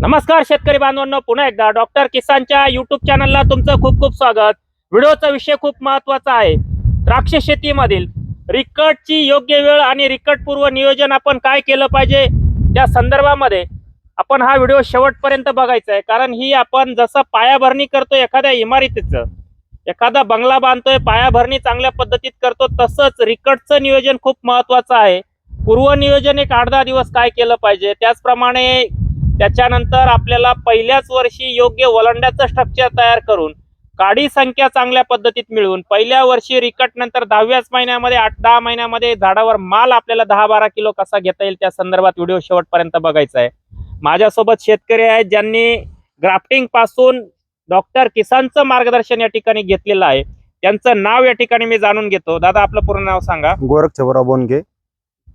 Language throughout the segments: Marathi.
नमस्कार शेतकरी बांधवांनो पुन्हा एकदा डॉक्टर किसानच्या युट्यूब चॅनलला तुमचं खूप खूप स्वागत. व्हिडिओचा विषय खूप महत्त्वाचा आहे. द्राक्ष शेतीमधील रिकटची योग्य वेळ आणि रिकट पूर्व नियोजन आपण काय केलं पाहिजे? त्या संदर्भामध्ये आपण हा व्हिडिओ शेवटपर्यंत बघायचा आहे. कारण ही आपण जसं पायाभरणी करतो एखाद्या इमारतीचं एखादा बंगला बांधतोय पायाभरणी चांगल्या पद्धतीत करतो तसंच रिकटचं नियोजन खूप महत्वाचं आहे. पूर्व नियोजन एक आठ दहा दिवस काय केलं पाहिजे? त्याचप्रमाणे त्याच्यानंतर आपल्याला पहिल्याच वर्षी योग्य वलंड्याचं स्ट्रक्चर तयार करून काडी संख्या चांगल्या पद्धतीत मिळवून पहिल्या वर्षी रिकट नंतर दहाव्याच महिन्यामध्ये आठ दहा महिन्यामध्ये झाडावर माल आपल्याला दहा बारा किलो कसा घेता येईल त्या संदर्भात व्हिडिओ शेवटपर्यंत बघायचा आहे. माझ्यासोबत शेतकरी आहेत ज्यांनी ग्राफ्टिंगपासून डॉक्टर किसानचं मार्गदर्शन या ठिकाणी घेतलेलं आहे. त्यांचं नाव या ठिकाणी मी जाणून घेतो. दादा आपलं पूर्ण नाव सांगा. गोरख छबराव बोनगे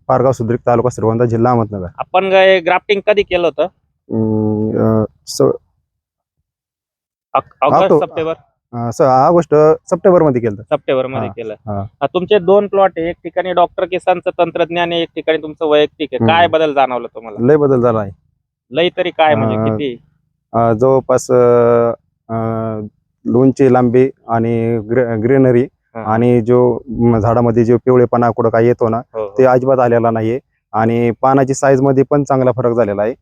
पारगाव सुद्रिक तालुका श्रीगोंदा जिल्हा अहमदनगर. आपण ग्राफ्टिंग कधी केलं होतं? ऑक- ऑगस्ट तो- सप्टेंबर? ऑगस्टमध्ये केलं सप्टेंबरमध्ये हा, केलं. हा. हा, तुमचे दोन प्लॉट आहे. एक ठिकाणी डॉक्टर किसानचं तंत्रज्ञान आहे एक ठिकाणी तुमचं वैयक्तिक आहे. हम्म. काय बदल जाणवलं तुम्हाला? लय बदल झाला आहे. लई तरी काय म्हणजे किती? अं, जवळपास अं, अं, लोणची लांबी आणि ग्रीनरी हा. आणि जो म, झाडामध्ये जो पिवळेपणा कुठं काय येतो ना हो, हो. ते अजिबात आलेला नाहीये. आणि पानाची साईजमध्ये पण चांगला फरक झालेला आहे.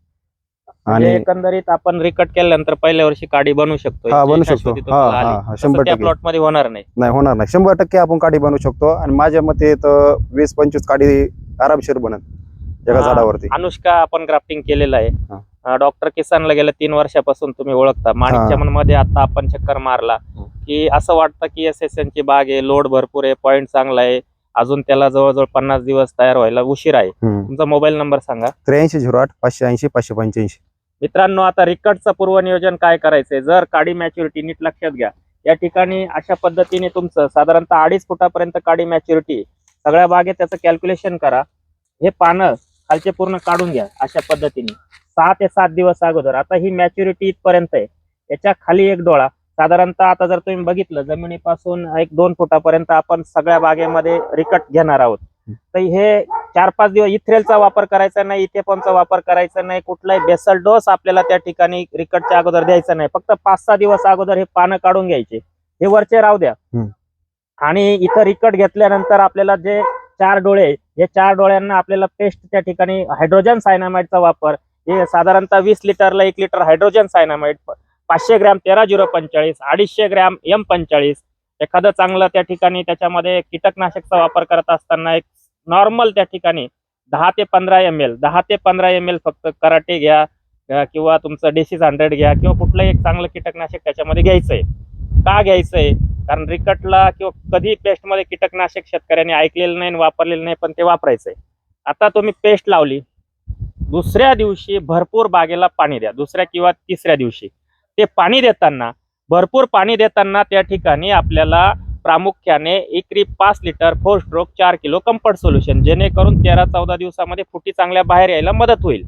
आणि एकंदरीत आपण रिकट केल्यानंतर पहिल्या वर्षी काडी बनवू शकतो. हा बनवू शकतो. हा. हा हा शंभर टक्के. प्लॉटमध्ये होणार नाही. नाही होणार नाही. शंभर टक्के आपण काडी बनवू शकतो. आणि माझ्या मते तर वीस पंचवीस काडी आरामशीर बनत एका हा, झाडावरती. अनुष्का आपण ग्राफ्टिंग केलेलं आहे. डॉक्टर किसानला गेल्या तीन वर्षापासून तुम्ही ओळखता. माणिकच्या मध्ये आता आपण चक्कर मारला हं. की असं वाटतं की एस एस ची बाग आहे लोड भरपूर आहे पॉईंट चांगला आहे. अजून त्याला जवळजवळ पन्नास दिवस तयार व्हायला उशीर आहे. तुमचा मोबाईल नंबर सांगा. त्र्याऐंशी झिरो आठ पाचशे ऐंशी पाचशे पंच्याऐंशी. मित्रांनो आता रिकटचं पूर्व नियोजन काय करायचंय? जर काडी मॅच्युरिटी नीट लक्षात घ्या. या ठिकाणी अशा पद्धतीने तुमचं साधारणतः अडीच फुटापर्यंत काडी मॅच्युरिटी सगळ्या बागेत त्याचं कॅल्क्युलेशन करा. हे पानं खालचे पूर्ण काढून घ्या अशा पद्धतीने. सहा ते सात दिवस अगोदर. आता ही मॅच्युरिटी इथपर्यंत आहे. याच्या खाली एक डोळा. साधारणतः आता जर तुम्ही बघितलं जमिनीपासून एक दोन फुटापर्यंत आपण सगळ्या बागेमध्ये रिकट घेणार आहोत. तर हे चार पाच दिवस इथ्रेलचा वापर करायचा नाही इथेपॉनचा वापर करायचा नाही कुठलाही बेसल डोस आपल्याला त्या ठिकाणी रिकटच्या अगोदर द्यायचा नाही. फक्त पाच सहा दिवस अगोदर हे पानं काढून घ्यायचे. हे वरचे राहू द्या. आणि इथं रिकट घेतल्यानंतर आपल्याला जे चार डोळे हे चार डोळ्यांना आपल्याला पेस्ट त्या ठिकाणी हायड्रोजन सायनामाइडचा वापर. हे साधारणतः वीस लिटरला एक लिटर हायड्रोजन सायनामाइड पाचशे ग्रॅम तेरा झिरो पंचेचाळीस अडीचशे ग्रॅम एम पंचेचाळीस. एखादं चांगलं त्या ठिकाणी त्याच्यामध्ये कीटकनाशकचा वापर करत असताना एक नॉर्मल त्या ठिकाणी दहा ते पंधरा एम एल दहा ते पंधरा एम एल फक्त कराटे घ्या किंवा तुमचं डेसिस हंड्रेड घ्या किंवा कुठलंही एक चांगलं कीटकनाशक त्याच्यामध्ये घ्यायचंय. का घ्यायचंय? कारण रिकटला किंवा कधी पेस्टमध्ये कीटकनाशक शेतकऱ्यांनी ऐकलेलं नाही वापरलेलं नाही पण ते वापरायचंय. आता तुम्ही पेस्ट लावली. दुसऱ्या दिवशी भरपूर बागेला पाणी द्या. दुसऱ्या किंवा तिसऱ्या दिवशी. ते पाणी देताना भरपूर पाणी देताना त्या ठिकाणी आपल्याला प्रामुख्याने एकरी पाच लिटर फोर स्ट्रोक चार किलो कम्फर्ट सोल्युशन जेणेकरून तेरा चौदा दिवसामध्ये फुटी चांगल्या बाहेर यायला मदत होईल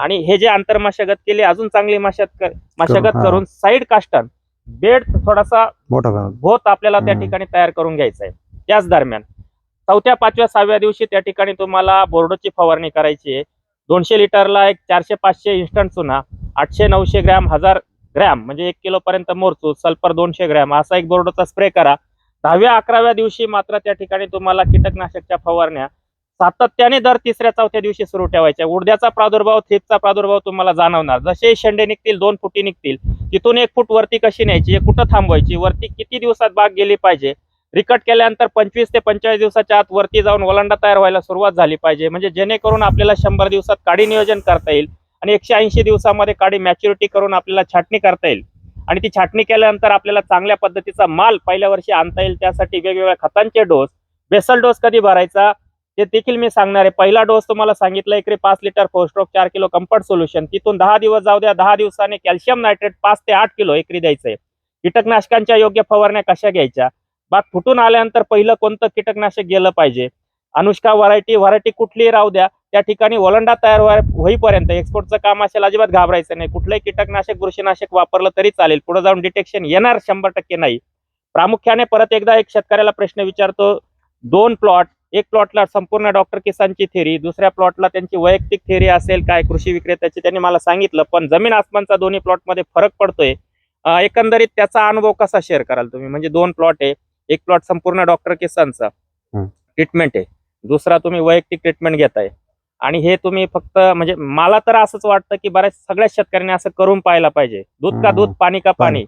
आणि हे जे आंतरमशागत केली अजून चांगली मशागत कर- मशागत. करून साईड कास्टन बेड थोडासा. भोत आपल्याला त्या. ठिकाणी तयार करून घ्यायचा आहे त्याच दरम्यान चौथ्या पाचव्या सहाव्या दिवशी त्या ठिकाणी तुम्हाला बोर्डोची फवारणी करायची आहे दोनशे लिटरला एक चारशे पाचशे इन्स्टंट चुना आठशे नऊशे ग्रॅम हजार ग्रॅम म्हणजे एक किलो पर्यंत मोरचू सल्फर दोनशे ग्रॅम असा एक बोर्डोचा स्प्रे करा दहाव्या अकराव्या दिवशी मात्र त्या ठिकाणी तुम्हाला कीटकनाशकच्या फवारण्या सातत्याने दर तिसऱ्या चौथ्या दिवशी सुरू ठेवायच्या. उडद्याचा प्रादुर्भाव थेपचा प्रादुर्भाव तुम्हाला जाणवणार. जसे शेंडे निघतील दोन फुटी निघतील तिथून एक फूट वरती कशी न्यायची हे कुठं थांबवायची वरती किती दिवसात बाग गेली पाहिजे रिकट केल्यानंतर पंचवीस ते पंचेचाळीस दिवसाच्या आत वरती जाऊन ओलांडा तयार व्हायला सुरुवात झाली पाहिजे. म्हणजे जेणेकरून आपल्याला शंभर दिवसात काडी नियोजन करता येईल आणि एकशे ऐंशी दिवसामध्ये काडी मॅच्युरिटी करून आपल्याला छाटणी करता येईल. आणि ती छाटणी केल्यानंतर आपल्याला चांगल्या पद्धतीचा माल पहिल्या वर्षी आणता येईल त्यासाठी वेगवेगळ्या खतांचे डोस बेसल डोस कधी भरायचा ते देखील मी सांगणार आहे. पहिला डोस तुम्हाला सांगितलं एकरी पाच लिटर फोस्ट्रोक चार किलो कम्फर्ट सोल्युशन. तिथून दहा दिवस जाऊ द्या दहा दिवसाने कॅल्शियम नायट्रेट पाच ते आठ किलो एकरी द्यायचंय. कीटकनाशकांच्या योग्य फवारण्या कशा घ्यायच्या? बाग फुटून आल्यानंतर पहिलं कोणतं कीटकनाशक गेलं पाहिजे? अनुष्का व्हरायटी व्हरायटी कुठलीही राहू द्या. त्या ठिकाणी ओलंडा तयार होईपर्यंत एक्सपोर्टचं काम असेल अजिबात घाबरायचं नाही. कुठलंही कीटकनाशक बुरशीनाशक वापरलं तरी चालेल. पुढे जाऊन डिटेक्शन येणार शंभर टक्के नाही. प्रामुख्याने परत एकदा एक शेतकऱ्याला प्रश्न विचारतो. दोन प्लॉट एक प्लॉटला संपूर्ण डॉक्टर किसानची थेरी दुसऱ्या प्लॉटला त्यांची वैयक्तिक थेरी असेल काय कृषी विक्रेत्याची त्यांनी मला सांगितलं पण जमीन आसमानचा दोन्ही प्लॉटमध्ये फरक पडतोय. एकंदरीत त्याचा अनुभव कसा शेअर कराल तुम्ही? म्हणजे दोन प्लॉट आहे एक प्लॉट संपूर्ण डॉक्टर किसानचा. ट्रीटमेंट आहे. दुसरा तुम्ही वैयक्तिक ट्रीटमेंट घेताय. आणि हे तुम्ही फक्त म्हणजे मला तर असंच वाटतं की बऱ्याच सगळ्या शेतकऱ्यांनी असं करून पाहायला पाहिजे. दूध का. दूध पाणी का पाणी.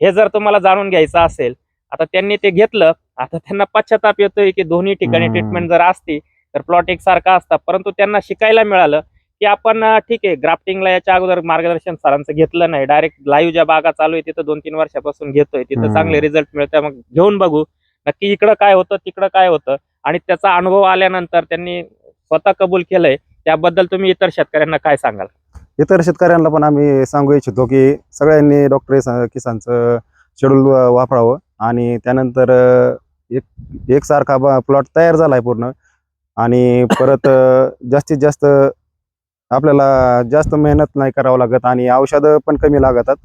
हे जर तुम्हाला जाणून घ्यायचं असेल आता त्यांनी ते घेतलं आता त्यांना पश्चाताप येतोय की दोन्ही ठिकाणी. ट्रीटमेंट जर असती तर प्लॉट एकसारखा असता. परंतु त्यांना शिकायला मिळालं की आपण ठीक आहे ग्राफ्टिंगला याच्या अगोदर मार्गदर्शन सरांचं घेतलं नाही. डायरेक्ट लाईव्ह ज्या बागा चालू आहे तिथं दोन तीन वर्षापासून घेतोय. तिथं. चांगले रिझल्ट मिळतात मग घेऊन बघू. नक्की इकडं काय होतं तिकडं काय होतं. आणि त्याचा अनुभव आल्यानंतर त्यांनी स्वतः कबूल केलंय त्याबद्दल तुम्ही इतर शेतकऱ्यांना काय सांगाल? इतर शेतकऱ्यांना पण आम्ही सांगू इच्छितो की सगळ्यांनी डॉक्टर किसानचं शेड्यूल वापरावं आणि त्यानंतर एक एकसारखा प्लॉट तयार झालाय पूर्ण आणि परत जास्तीत जास्त आपल्याला जास्त मेहनत नाही करावं लागत आणि औषधं पण कमी लागतात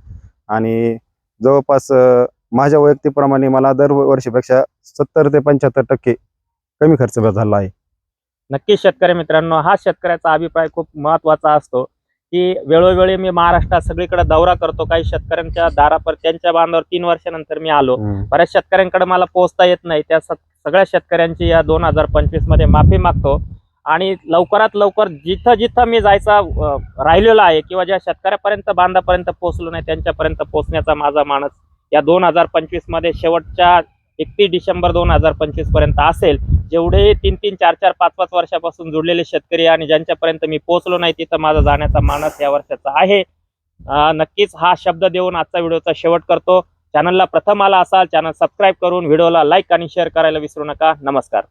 आणि जवळपास माझ्या वैयक्तिकप्रमाणे मला दरवर्षीपेक्षा सत्तर ते पंच्याहत्तर टक्के कमी खर्च झाला आहे. नक्की शेतकरी मित्रांनो हा शेतकऱ्याचा अभिप्राय खूप महत्त्वाचा असतो की वेळोवेळी मी महाराष्ट्रात सगळीकडे दौरा करतो काही शेतकऱ्यांच्या दारापर त्यांच्या बांधावर तीन वर्षानंतर मी आलो. बऱ्याच शेतकऱ्यांकडे मला पोहोचता येत नाही त्या सगळ्या शेतकऱ्यांची या दोन हजार पंचवीसमध्ये माफी मागतो. आणि लवकरात लवकर जिथं जिथं मी जायचा राहिलेलो आहे किंवा ज्या शेतकऱ्यापर्यंत बांधापर्यंत पोहोचलो नाही त्यांच्यापर्यंत पोहोचण्याचा माझा मानस या दोन हजार पंचवीसमध्ये शेवटच्या एकतीस डिसेंबर दोन हजार पंचवीसपर्यंत असेल. जेवढे तीन तीन चार चार पाच पाच वर्षापासून जुडलेले शेतकरी आणि ज्यांच्यापर्यंत मी पोहोचलो नाही तिथं माझा जाण्याचा मानस या वर्षाचा आहे. नक्कीच हा शब्द देऊन आजचा व्हिडिओचा शेवट करतो. चॅनलला प्रथम आला असाल चॅनल सबस्क्राईब करून व्हिडिओला लाईक आणि शेअर करायला विसरू नका. नमस्कार.